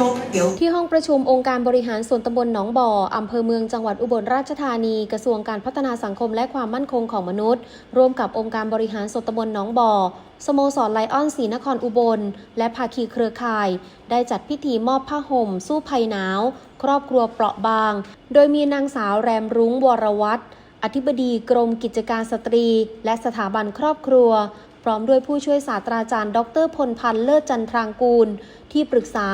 ลบเดี๋ยวที่ห้องประชุมองค์การบริหารส่วนตำบลหนองบ่ออำเภอเมืองจังหวัดอุบลราชธานี กระทรวงการพัฒนาสังคมและความมั่นคงของมนุษย์ ร่วมกับองค์การบริหารส่วนตำบลหนองบ่อสโมสรไลออนสีนครอุบล และภาคีเครือข่าย ได้จัดพิธีมอบผ้าห่ม สู้ภัยหนาว ครอบครัวเปราะบาง โดยมีนางสาวแรมรุ้งวรวัตรอธิบดีกรมกิจการสตรี และสถาบันครอบครัว พร้อมด้วยผู้ช่วยศาสตราจารย์ ดรพลพันธ์เลิศจันทรางกูล ที่ปรึกษา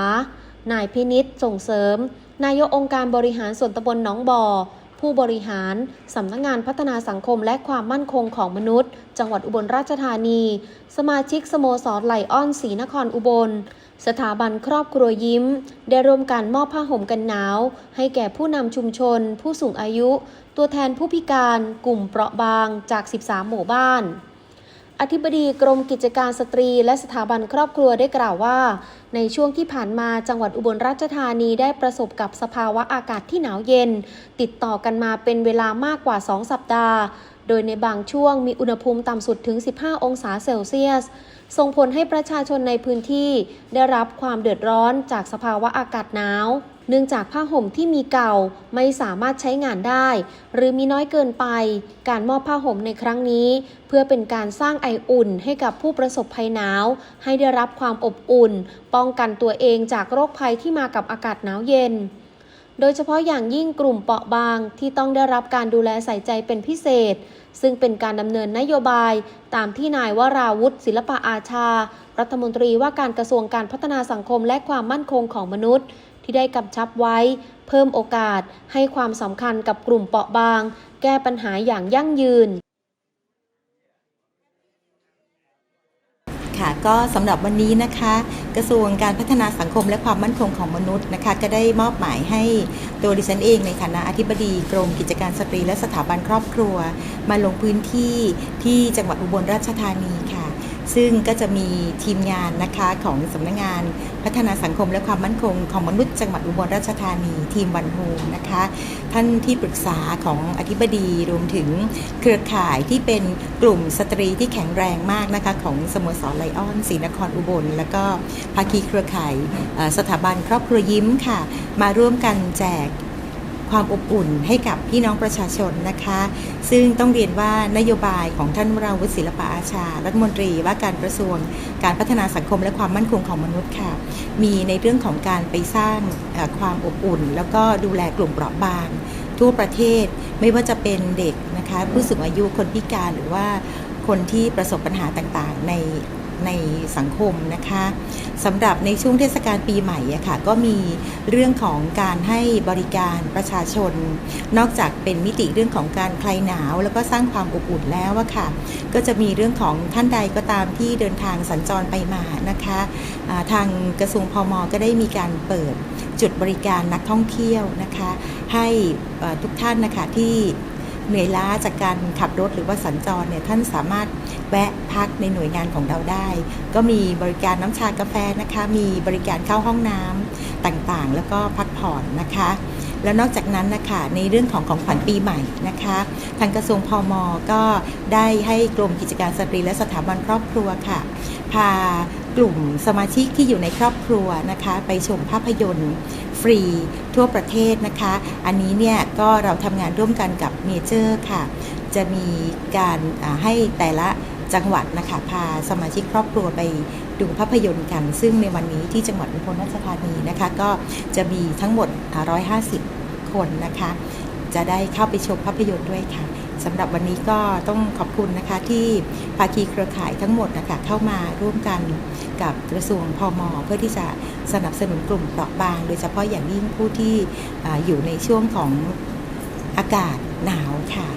นายพินิษส่งเสริม นายกองค์การบริหารส่วนตำบลหนองบ่อ ผู้บริหาร สำนักงงานพัฒนาสังคมและความมั่นคงของมนุษย์ จังหวัดอุบลราชธานี สมาชิกสโมสรไหลอ้อนศรีนครอุบล สถาบันครอบครัวยิ้ม ได้ร่วมกันมอบผ้าห่มกันหนาว ให้แก่ผู้นำชุมชน ผู้สูงอายุ ตัวแทนผู้พิการ กลุ่มเปราะบางจาก 13 หมู่บ้าน อธิบดีกรมกิจการสตรีและสถาบันครอบครัวได้กล่าวว่า ในช่วงที่ผ่านมาจังหวัดอุบลราชธานีได้ประสบกับสภาวะอากาศที่หนาวเย็น ติดต่อกันมาเป็นเวลามากกว่า 2 สัปดาห์ โดยในบางช่วงมีอุณหภูมิต่ำสุดถึง 15 องศาเซลเซียส ส่งผลให้ประชาชนในพื้นที่ได้รับความเดือดร้อนจากสภาวะอากาศหนาว เนื่องจากผ้าห่มที่มีเก่าไม่สามารถใช้งานได้ หรือมีน้อยเกินไป การมอบผ้าห่มในครั้งนี้ เพื่อเป็นการสร้างไออุ่นให้กับผู้ประสบภัยหนาว ให้ได้รับความอบอุ่น ป้องกันตัวเองจากโรคภัยที่มากับอากาศหนาวเย็น โดยเฉพาะอย่างยิ่งกลุ่มเปราะบางที่ต้องได้รับการดูแลใส่ใจเป็นพิเศษ ซึ่งเป็นการดำเนินนโยบาย ตามที่นายวราวุฒิศิลปะอาชา รัฐมนตรีว่าการกระทรวงการพัฒนาสังคมและความมั่นคงของมนุษย์ ที่ได้กำชับไว้ เพิ่มโอกาสให้ความสำคัญกับกลุ่มเปราะบาง แก้ปัญหาอย่างยั่งยืน ค่ะ ก็สำหรับวันนี้นะคะ กระทรวงการพัฒนาสังคมและความมั่นคงของมนุษย์นะคะ ก็ได้มอบหมายให้ตัวดิฉันเองในฐานะอธิบดีกรมกิจการสตรีและสถาบันครอบครัว มาลงพื้นที่ที่จังหวัดอุบลราชธานีค่ะ ซึ่งก็จะมีทีมงานนะคะของสำนักงานพัฒนาสังคมและความมั่นคงของมนุษย์จังหวัดอุบลราชธานีทีมวันโฮมนะคะ ท่านที่ปรึกษาของอธิบดีรวมถึงเครือข่ายที่เป็นกลุ่มสตรีที่แข็งแรงมากนะคะของสโมสรไลออนศรีนครอุบล แล้วก็ภาคีเครือข่ายสถาบันครอบครัวยิ้มค่ะ มาร่วมกันแจก ความอบอุ่นให้กับพี่น้องประชาชนนะคะ ซึ่งต้องเรียนว่านโยบายของท่านวราวุฒิศิลปะอาชา รัฐมนตรีว่าการกระทรวง การพัฒนาสังคมและความมั่นคงของมนุษย์ค่ะ มีในเรื่องของการไปสร้างความอบอุ่น แล้วก็ดูแลกลุ่มเปราะบาง ทั่วประเทศไม่ว่าจะเป็นเด็กนะคะผู้สูงอายุคนพิการหรือว่าคนที่ประสบปัญหาต่างๆ ใน ในสังคมนะคะสำหรับในช่วงเทศกาลปีใหม่อะค่ะก็มีเรื่องของการให้บริการประชาชน นอกจากเป็นมิติเรื่องของการคลายหนาว แล้วก็สร้างความอบอุ่นแล้วอะค่ะ ก็จะมีเรื่องของท่านใดก็ตามที่เดินทางสัญจรไปมานะคะอ่าทางกระทรวงพมก็ได้มีการเปิดจุดบริการนักท่องเที่ยวนะคะ ให้ทุกท่านนะคะที่ เหนื่อยล้าจากการขับรถหรือว่าสัญจรเนี่ยท่านสามารถแวะพักในหน่วยงานของเราได้ ก็มีบริการน้ำชากาแฟนะคะ มีบริการเข้าห้องน้ำต่างๆ แล้วก็พักผ่อนนะคะแล้วนอกจากนั้นนะคะในเรื่องของของขวัญปีใหม่นะคะทางกระทรวงพอมก็ได้ให้กรมกิจการสตรีและสถาบันครอบครัวค่ะ พา กลุ่มสมาชิกที่อยู่ในครอบครัวนะคะ ไปชมภาพยนตร์ฟรีทั่วประเทศนะคะ อันนี้เนี่ยก็เราทำงานร่วมกันกับเมเจอร์ค่ะ จะมีการให้แต่ละจังหวัดนะคะพาสมาชิกครอบครัวไปดูภาพยนตร์กัน ซึ่งในวันนี้ที่จังหวัดอุบลราชธานีนะคะ ก็จะมีทั้งหมดอ่า150 คนนะคะ จะได้เข้าไปชมภาพยนตร์ด้วยค่ะ สำหรับวันนี้ก็ต้องขอบคุณนะคะที่ภาคีเครือข่ายทั้งหมดนะคะเข้ามาร่วมกันกับกระทรวงพมเพื่อที่จะสนับสนุนกลุ่มเปราะบาง โดยเฉพาะอย่างยิ่งผู้ที่อยู่ในช่วงของอากาศหนาวค่ะ